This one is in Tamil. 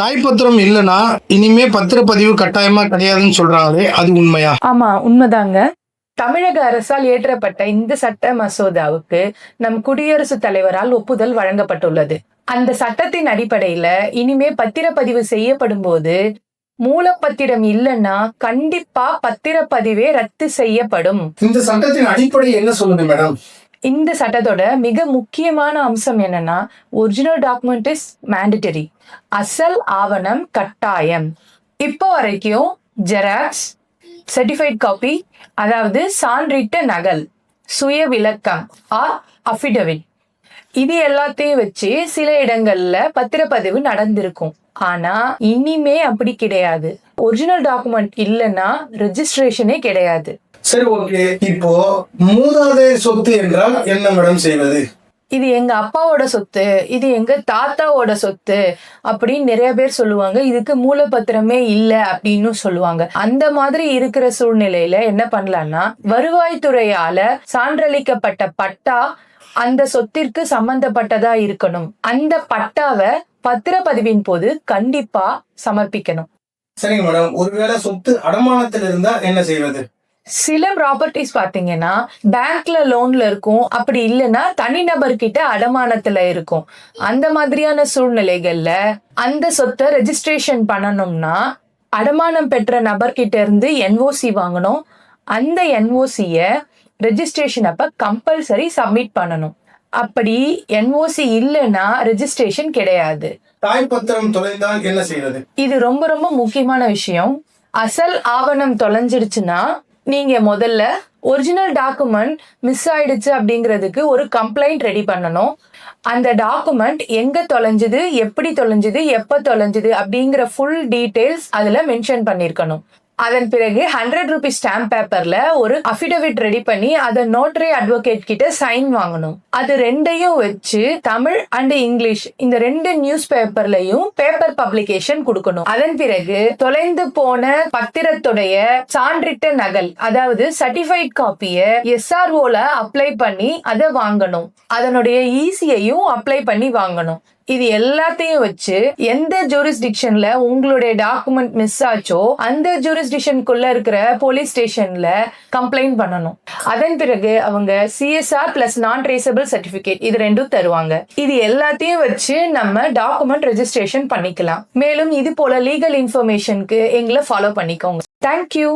தாய்ப்பத்திரம் இல்லைன்னா இனிமே பத்திரப்பதிவு கட்டாயமா கிடையாதுன்னு சொல்றாங்களே அது உண்மையா? ஆமா உண்மைதாங்க. தமிழக அரசால் இயற்றப்பட்ட இந்த சட்ட மசோதாவுக்கு நம் குடியரசுத் தலைவரால் ஒப்புதல் வழங்கப்பட்டுள்ளது. அந்த சட்டத்தின் அடிப்படையில இனிமே பத்திரப்பதிவு செய்யப்படும் போது மூலப்பத்திரம் இல்லைன்னா கண்டிப்பா பத்திரப்பதிவே ரத்து செய்யப்படும். இந்த சட்டத்தின் அடிப்படை என்ன சொல்லுது மேடம்? இந்த சட்டத்தோட மிக முக்கியமான அம்சம் என்னன்னா ஒரிஜினல் டாக்குமெண்ட் இஸ் மேண்டட்டரி அசல் ஆவணம் கட்டாயம். இப்போ வரைக்கும் ஜெராக்ஸ் சர்டிஃபைட் காப்பி அதாவது சான்றிட்ட நகல் சுய விளக்கம் ஆர் அஃபிடவிட் இது எல்லாத்தையும் வச்சு சில இடங்கள்ல பத்திரப்பதிவு நடந்திருக்கும். ஆனா இனிமே அப்படி கிடையாது. ஒரிஜினல் டாக்குமெண்ட் இல்லைன்னா ரெஜிஸ்ட்ரேஷனே கிடையாது. சரி ஓகே இப்போ மூதாதைய சொத்து என்றால் என்ன மேடம் செய்வது? இது எங்க அப்பாவோட சொத்து இது எங்க தாத்தாவோட சொத்து அப்படின்னு நிறைய பேர் சொல்லுவாங்க. இதுக்கு மூலப்பத்திரமே இல்ல அப்படின்னு சொல்லுவாங்க. அந்த மாதிரி இருக்கிற சூழ்நிலையில என்ன பண்ணலாம்னா வருவாய்த்துறையால சான்றளிக்கப்பட்ட பட்டா அந்த சொத்திற்கு சம்பந்தப்பட்டதா இருக்கணும். அந்த பட்டாவை பத்திரப்பதிவின் போது கண்டிப்பா சமர்ப்பிக்கணும். சரிங்க மேடம். ஒருவேளை சொத்து அடமானத்தில் இருந்தா என்ன செய்வது? சில ப்ராப்பர்ட்டிஸ் பாத்தீங்கன்னா பேங்க்ல லோன்ல இருக்கும். அப்படி இல்லைன்னா தனிநபர் கிட்ட அடமானத்துல இருக்கும். அந்த மாதிரியான சூழ்நிலைகள்ல அந்த சொத்தை ரெஜிஸ்ட்ரேஷன் பண்ணணும்னா அடமானம் பெற்ற நபர்கிட்ட இருந்து என்ஓசி வாங்கணும். அந்த என்ஓசிய ரெஜிஸ்ட்ரேஷன் அப்ப கம்பல்சரி சப்மிட் பண்ணணும். அப்படி என்ஓசி இல்லைன்னா ரெஜிஸ்ட்ரேஷன் கிடையாது. தாய்ப்பத்திரம் தொலைந்தால் என்ன செய்வது? இது ரொம்ப ரொம்ப முக்கியமான விஷயம். அசல் ஆவணம் தொலைஞ்சிருச்சுன்னா நீங்க முதல்ல ஒரிஜினல் டாக்குமெண்ட் மிஸ் ஆயிடுச்சு அப்படிங்கிறதுக்கு ஒரு கம்ப்ளைண்ட் ரெடி பண்ணணும். அந்த டாக்குமெண்ட் எங்க தொலைஞ்சுது எப்படி தொலைஞ்சுது எப்ப தொலைஞ்சுது அப்படிங்கிற ஃபுல் டீடைல்ஸ் அதுல மென்ஷன் பண்ணிருக்கணும். அதன் பிறகு ஹண்ட்ரட் ருபீஸ் ஸ்டாம்ப் பேப்பர்ல ஒரு அஃபிடவிட் ரெடி பண்ணி அதை நோட்டரி அட்வொகேட் கிட்ட சைன் வாங்கணும். அது ரெண்டையும் வச்சு தமிழ் அண்ட் இங்கிலீஷ் இந்த ரெண்டு நியூஸ் பேப்பர்லயும் பேப்பர் பப்ளிகேஷன் கொடுக்கணும். அதன் பிறகு தொலைந்து போன பத்திரத்துடைய சான்றிட்ட நகல் அதாவது சர்டிஃபைட் காப்பிய எஸ்ஆர்ஓல அப்ளை பண்ணி அதை வாங்கணும். அதனுடைய ஈசியையும் அப்ளை பண்ணி வாங்கணும். இது எல்லாத்தையும் வச்சு எந்த ஜூரிஸ்டிக்ஷன்ல உங்களுடைய டாக்குமெண்ட் மிஸ் ஆச்சோ அந்த ஜூரிஸ்டிக்ஷனுக்குள்ள இருக்கிற போலீஸ் ஸ்டேஷன்ல கம்ப்ளைண்ட் பண்ணணும். அதன் பிறகு அவங்க CSR plus non traceable certificate இது ரெண்டும் தருவாங்க. இது எல்லாத்தையும் வச்சு நம்ம டாக்குமெண்ட் ரெஜிஸ்ட்ரேஷன் பண்ணிக்கலாம். மேலும் இது போல லீகல் இன்ஃபர்மேஷனுக்கு எங்களை ஃபாலோ பண்ணிக்கோங்க. தேங்க்யூ